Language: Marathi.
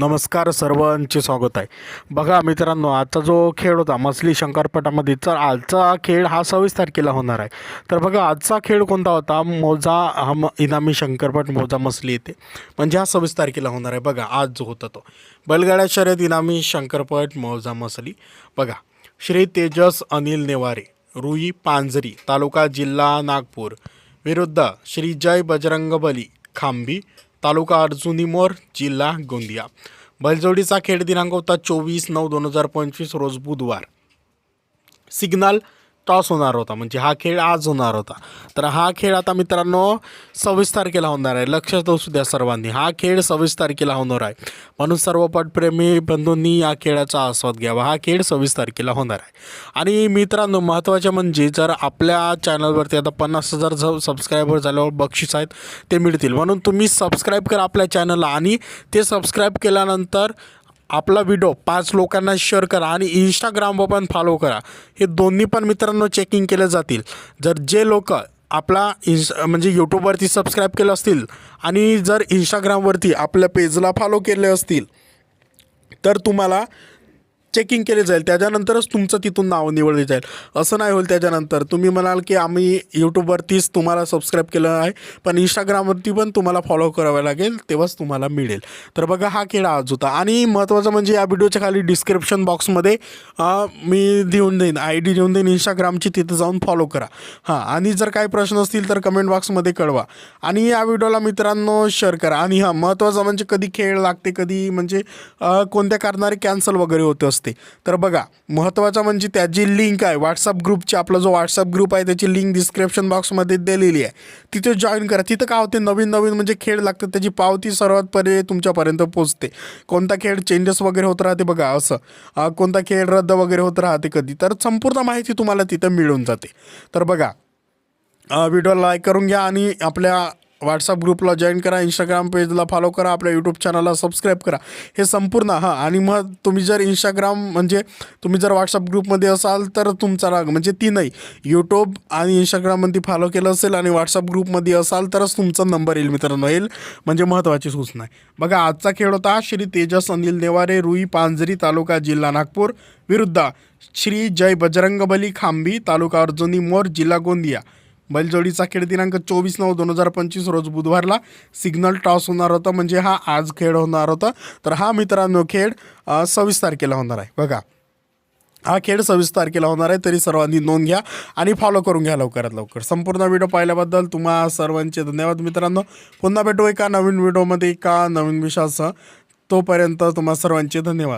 नमस्कार सर्वांचे स्वागत आहे. बघा मित्रांनो आजचा जो खेळ होता मसली शंकरपटामध्ये तर आजचा खेळ हा सव्वीस तारखेला होणार आहे. तर बघा आजचा खेळ कोणता होता? मोजा हा म इनामी शंकरपट मोजा मसली येते म्हणजे हा सव्वीस तारखेला होणार आहे. बघा आज जो होता तो. बैलगाड्या शर्यत इनामी शंकरपट मोजा मसली. बघा श्री तेजस अनिल नेवारे रुई पांजरी तालुका जिल्हा नागपूर. विरुद्ध श्री जय बजरंगबली खांबी तालुका अर्जुनी मोर जिल्हा गोंदिया. बैलजोडीचा खेळ दिनांक होता चोवीस नऊ दोन हजार पंचवीस रोज बुधवार. सिग्नल टॉस होणार होता. म्हणजे हा खेळ आज होणार होता. तर हा खेळ आता मित्रांनो सव्वीस तारखेला होणार आहे. लक्षात असू द्या सर्वांनी. हा खेळ सव्वीस तारखेला होणार आहे. म्हणून सर्व पटप्रेमी बंधूंनी या खेळाचा आस्वाद घ्यावा. हा खेळ सव्वीस तारखेला होणार आहे. आणि मित्रांनो महत्त्वाचे म्हणजे जर आपल्या चॅनलवरती आता पन्नास हजार ज सबस्क्रायबर झाल्यावर बक्षीस आहेत ते मिळतील. म्हणून तुम्ही सबस्क्राईब करा आपल्या चॅनलला आणि ते सबस्क्राईब केल्यानंतर आपला व्हिडिओ पाच लोकांना शेअर करा आणि इंस्टाग्रामवर पण फॉलो करा. हे दोन्ही पण मित्रांनो चेकिंग केले जातील. जर जे लोक आपला इन्स म्हणजे यूट्यूबवरती सबस्क्राईब केलं असतील आणि जर इंस्टाग्रामवरती आपल्या पेजला फॉलो केले असतील तर तुम्हाला चेकिंग केले जाईल. त्याच्यानंतरच तुमचं तिथून नाव निवडले जाईल. असं नाही होईल त्याच्यानंतर. तुम्ही म्हणाल की आम्ही यूट्यूबवरतीच तुम्हाला सबस्क्राईब केलं आहे पण इंस्टाग्रामवरती पण तुम्हाला फॉलो करावं लागेल तेव्हाच तुम्हाला मिळेल. तर बघा हा खेळ आज होता. आणि महत्त्वाचं म्हणजे या व्हिडिओच्या खाली डिस्क्रिप्शन बॉक्समध्ये मी देऊन देईन आय डी देऊन देईन इंस्टाग्रामची तिथं जाऊन फॉलो करा. हां आणि जर काही प्रश्न असतील तर कमेंट बॉक्समध्ये कळवा. आणि या व्हिडिओला मित्रांनो शेअर करा. आणि हां महत्त्वाचं म्हणजे कधी खेळ लागते कधी म्हणजे कोणत्या कारणाने कॅन्सल वगैरे होत असते. तर बघा महत्त्वाचं म्हणजे त्याची लिंक आहे. व्हॉट्सअप ग्रुपची आपला जो व्हॉट्सअप ग्रुप आहे त्याची लिंक डिस्क्रिप्शन बॉक्समध्ये दिलेली आहे. तिथे जॉईन करा. तिथं काय होते? नवीन नवीन म्हणजे खेळ लागतात. त्याची पावती सर्वात पहिले तुमच्यापर्यंत पोचते कोणता खेळ चेंजेस वगैरे होत राहते बघा असं. कोणता खेळ रद्द वगैरे होत राहते कधी? तर संपूर्ण माहिती तुम्हाला तिथं मिळून जाते. तर बघा व्हिडिओ लाईक करून घ्या आणि आपल्या व्हॉट्सअप ग्रुपला जॉईन करा इंस्टाग्राम पेजला फॉलो करा आपल्या यूट्यूब चॅनलला सबस्क्राईब करा. हे संपूर्ण हां आणि मग तुम्ही जर इंस्टाग्राम म्हणजे तुम्ही जर व्हॉट्सअप ग्रुपमध्ये असाल तर तुमचा राग म्हणजे ती नाही. यूट्यूब आणि इंस्टाग्राममध्ये फॉलो केलं असेल आणि व्हॉट्सअप ग्रुपमध्ये असाल तरच तुमचा नंबर येईल मित्रांनो. येईल म्हणजे महत्त्वाची सूचना आहे. बघा आजचा खेळ होता श्री तेजस अनिल नेवारे रुई पांजरी तालुका जिल्हा नागपूर विरुद्ध श्री जय बजरंगबली खांबी तालुका अर्जुनी मोर जिल्हा गोंदिया. बैलजोडीचा खेळ दिनांक चोवीस नऊ दोन हजार पंचवीस रोज बुधवारला सिग्नल टॉस होणार होता म्हणजे हा आज खेळ होणार होता. तर हा मित्रांनो खेळ सव्वीस तारखेला होणार आहे. बघा. हा खेळ सव्वीस तारखेला होणार आहे तरी सर्वांनी नोंद घ्या आणि फॉलो करून घ्या लवकरात लवकर. संपूर्ण व्हिडिओ पाहिल्याबद्दल तुम्हा सर्वांचे धन्यवाद मित्रांनो. पुन्हा भेटू एका नवीन व्हिडिओमध्ये एका नवीन विषयासह. तोपर्यंत तुम्हा सर्वांचे धन्यवाद.